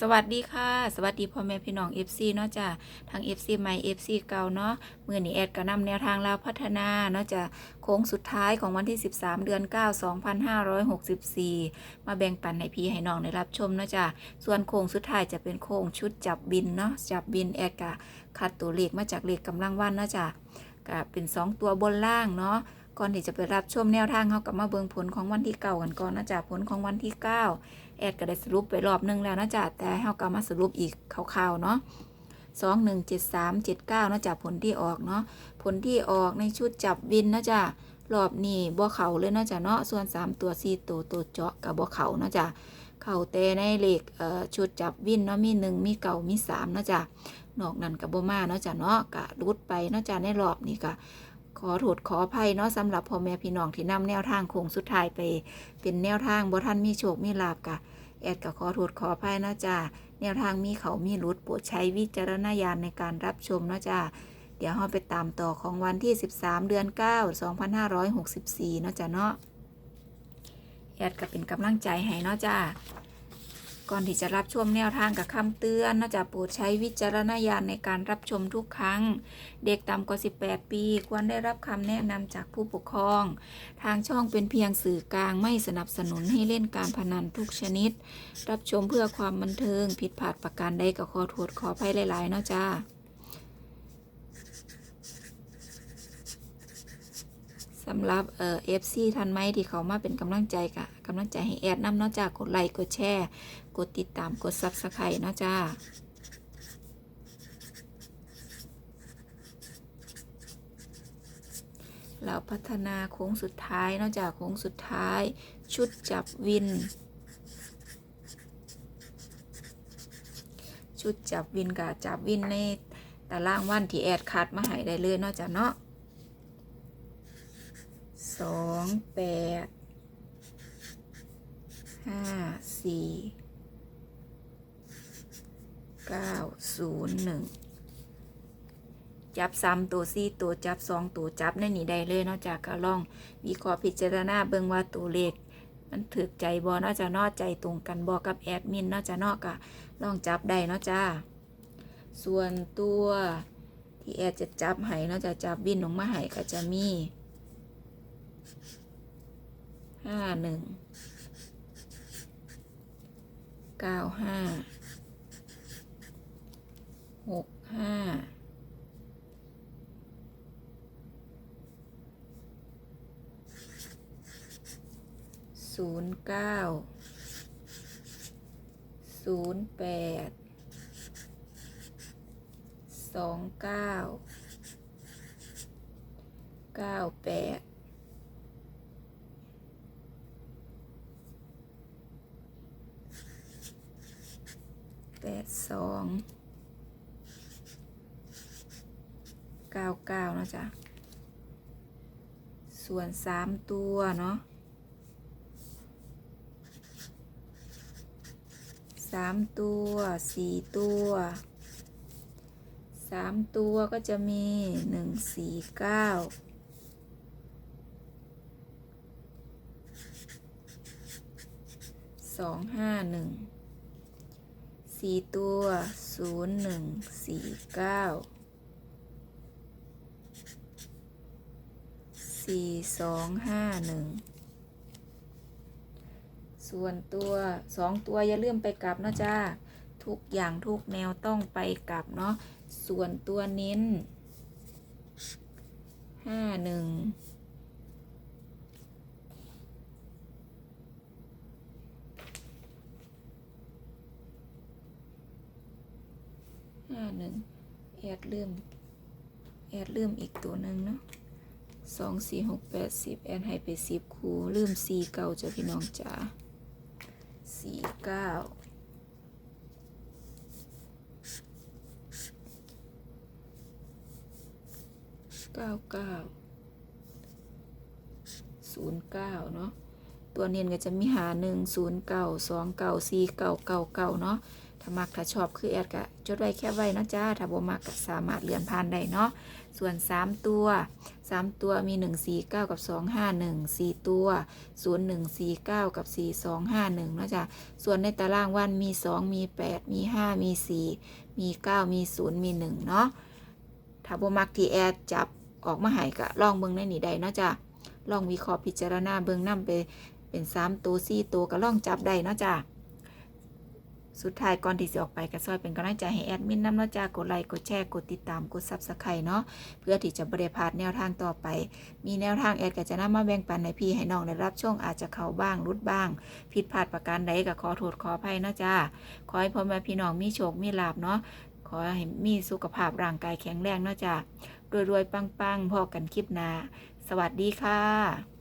สวัสดีค่ะ สวัสดีพ่อแม่พี่น้อง FC เนาะจ้ะทาง FC ใหม่ FC เก่าเนาะมือนี้แอดก็นำแนวทางลาวพัฒนาเนาะจ้ะโค้งสุดท้ายของวันที่ 13 เดือน 9 2564 มาแบ่งปันให้พี่ให้น้องได้รับชมเนาะจ้ะส่วนโค้งสุดท้ายจะเป็นโค้งชุดจับบินเนาะจับบินแอดก็คัดตัวเลขมาจากเลขกำลังวันเนาะจ้ะก็เป็น 2 ตัวบนล่างเนาะก่อนที่จะไปรับชมแนวทางเขากับมาเบิงผลของวันที่เก่ากันก่อนนะจ๊ะผลของวันที่ 9 แอดก็ได้สรุปไปรอบนึงแล้วนะจ๊ะแต่เฮาก็มาสรุปอีกคร่าวๆเนาะสองหนึ่งเจ็ดสามเจ็ดเก้านะจ๊ะผลที่ออกเนาะผลที่ออกในชุดจับวินนะจ๊ะรอบนี้บ่เขาเลยนะจ๊ะเนาะส่วนสามตัวสี่ตัวตัวเจาะกับบ่เขานะจ๊ะเข่าแต่ในเลขเอ่อชุดจับวินเนาะมีหนึ่งมีเก่ามีสามนะจ๊ะนอกนั้นกับบ่มาเนาะจ๊ะเนาะกะรุดไปเนาะจ๊ะในรอบนี้ก็ ขอโทษขออภัยเนาะสำหรับพ่อแม่พี่น้องที่นำแนวทางโค้งสุดท้ายไป เป็นแนวทางบ่ทันมีโชคมีลาบกะแอดก็ขอโทษขออภัยนะจ๊ะแนวทางมีเขามีรุดโปรดใช้วิจารณญาณในการรับชมนะจ๊ะเดี๋ยวเราไปตามต่อของวันที่ 13 เดือน 9 2564 เนาะจ๊ะเนาะแอดก็เป็นกำลังใจให้เนาะจ๊ะ ก่อนที่จะรับชมแนวทางกับคำเตือนนะจ๊ะโปรดใช้วิจารณญาณในการรับชมทุกครั้ง เด็กต่ำกว่า 18 ปี ควรได้รับคำแนะนำจากผู้ปกครอง ทางช่องเป็นเพียงสื่อกลางไม่สนับสนุนให้เล่นการพนันทุกชนิด รับชมเพื่อความบันเทิงผิดพลาดประการใดก็ขอโทษขออภัยหลายๆเนาะจ้า สำหรับเอ่อฟซีทันไหมที่เขามาเป็นกำลังใจกะกำลังใจให้แอดน้ำเนาะจ้ากดไลค์กดแชร์ กดติดตามกดซับสไครต์เนาะจ้าเราพัฒนาโค้งสุดท้ายนอกจากโค้งสุดท้าย ชุดจับวิน ชุดจับวินกับจับวินในตารางวันที่แอดคัดมาให้ได้เลยนอกจากเนาะ สองแปดห้าสี่เก้าศูนย์หนึ่งจับซ้ำตัวซี่ตัวจับสองตัวจับในนี้ได้เลยเนาะจากก็ลองวิเคราะห์พิจารณาเบิ่งว่าตัวเลขมันถือใจบอเนาะจะเนอกใจตรงกันบอกับแอดมินเนาะจะเนอกะลองจับได้เนาะจ้า ส่วนตัวที่แอดจะจับให้เนาะจะจับบินลงมาให้ก็จะมี ห้าหนึ่งเก้าห้าหกห้าศูนย์เก้าศูนย์แปดสองเก้าเก้าแปด แปดสองเก้าเก้านะจ๊ะ ส่วนสามตัวเนาะสามตัวสี่ตัวสามตัวก็จะมีหนึ่งสี่เก้าสองห้าหนึ่ง สี่ตัวศูนย์หนึ่งสี่เก้าสี่สองห้าหนึ่งส่วนตัวสองตัวอย่าลืมไปกลับเนาะจ้า ทุกอย่างทุกแนวต้องไปกลับเนาะส่วนตัวเน้นห้าหนึ่ง ห้าหนึ่งแอดลืมแอดลืมอีกตัวหนึ่งเนาะสองสี่หกแปดสิบแอดให้ไปสิบคูลืมสี่เก้าจ้ะพี่น้องจ๋าสี่เก้าเก้าเก้าศูนย์เก้าเนาะตัวเนียนก็จะมีหาหนึ่งศูนย์เก้าสองเก้าสี่เก้าเก้าเก้าเนาะ ถ้ามักถ้าชอบคือแอดก็จดไว้แค่ไว้เนาะจ้าถ้าบ่มักก็สามารถเลื่อนผ่านได้เนาะส่วน 3 ตัว 3 ตัวมี 149 กับ 251 4 ตัว 0149 กับ 4251เนาะจ้ะส่วนในตารางวันมี 2 มี 8 มี 5 มี 4 มี 9 มี 0 มี 1 เนาะถ้าบ่มักที่แอดจับออกมาให้ก็ลองเบิ่งในนี้ได้เนาะจ้ะลองวิเคราะห์พิจารณาเบิ่งนํไปเป็น 3 ตัว 4 ตัวก็ลองจับได้เนาะจ้ะ สุดท้ายก่อนที่จะออกไปก็ซอยเป็นกำลังใจให้แอดมินน้ำเนาะจ้ากดไลค์กดแชร์กดติดตามกด Subscribe เนาะเพื่อที่จะบริพาดแนวทางต่อไป มีแนวทางแอดก็จะนำมาแบ่งปันให้พี่ให้น้องได้รับช่วงอาจจะเข้าบ้างรุดบ้าง ผิดพลาดประการใดก็ขอโทษขออภัยเนาะจ้าขอให้พ่อแม่พี่น้องมีโชคมีลาบเนาะขอให้มีสุขภาพร่างกายแข็งแรงเนาะจ้ารวยๆปังๆพอกันคลิปหน้าสวัสดีค่ะ